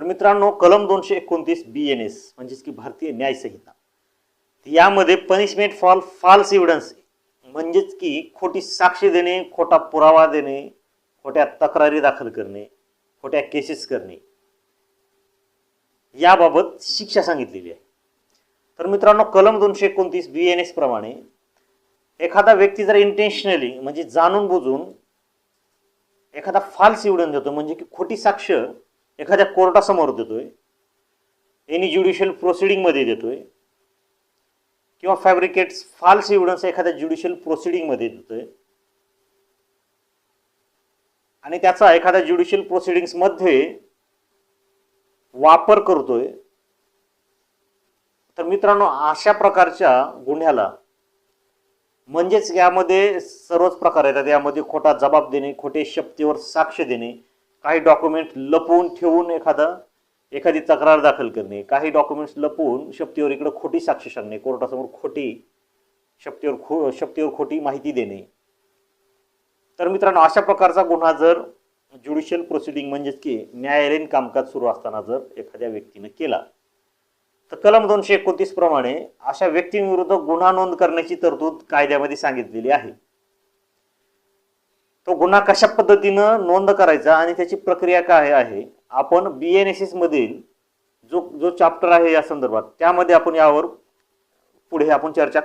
तर मित्रांनो कलम दोनशे एकोणतीस बी एन एस म्हणजेच की भारतीय न्याय संहिता यामध्ये पनिशमेंट फॉर फॉल्स एव्हिडन्स म्हणजेच की खोटी साक्षी देणे खोटा पुरावा देणे खोट्या तक्रारी दाखल करणे खोट्या केसेस करणे याबाबत शिक्षा सांगितलेली आहे. तर मित्रांनो कलम दोनशे एकोणतीस बी एन एस प्रमाणे एखादा व्यक्ती जर इंटेन्शनली म्हणजे जाणून बुजून एखादा फाल्स एव्हिडन्स देतो म्हणजे की खोटी साक्ष एखाद्या कोर्टासमोर देतोय एनी ज्युडिशियल प्रोसिडिंगमध्ये देतोय किंवा फॅब्रिकेट्स फाल्स एव्हिडन्स एखाद्या ज्युडिशियल प्रोसिडिंगमध्ये देतोय आणि त्याचा एखाद्या ज्युडिशियल प्रोसिडिंग्समध्ये वापर करतोय तर मित्रांनो अशा प्रकारच्या गुन्ह्याला म्हणजेच यामध्ये सर्वच प्रकार येतात. यामध्ये खोटा जबाब देणे खोटे शपथेवर साक्ष देणे काही डॉक्युमेंट लपवून ठेवून एखादा एखादी तक्रार दाखल करणे काही डॉक्युमेंट्स लपवून शक्तीवर इकडे खोटी साक्ष सांगणे कोर्टासमोर खोटी शक्तीवर खो शक्तीवर खोटी माहिती देणे. तर मित्रांनो अशा प्रकारचा गुन्हा जर ज्युडिशियल प्रोसिडिंग म्हणजेच की न्यायालयीन कामकाज सुरू असताना जर एखाद्या व्यक्तीनं केला तर कलम दोनशे एकोणतीस प्रमाणे अशा व्यक्तींविरुद्ध गुन्हा नोंद करण्याची तरतूद कायद्यामध्ये सांगितलेली आहे. तो गुन्हा कशा पद्धतीनं नोंद करायचा आणि त्याची प्रक्रिया काय आहे? आपण बी एन एस एस मधील जो जो चॅप्टर आहे या संदर्भात त्यामध्ये आपण यावर पुढे आपण चर्चा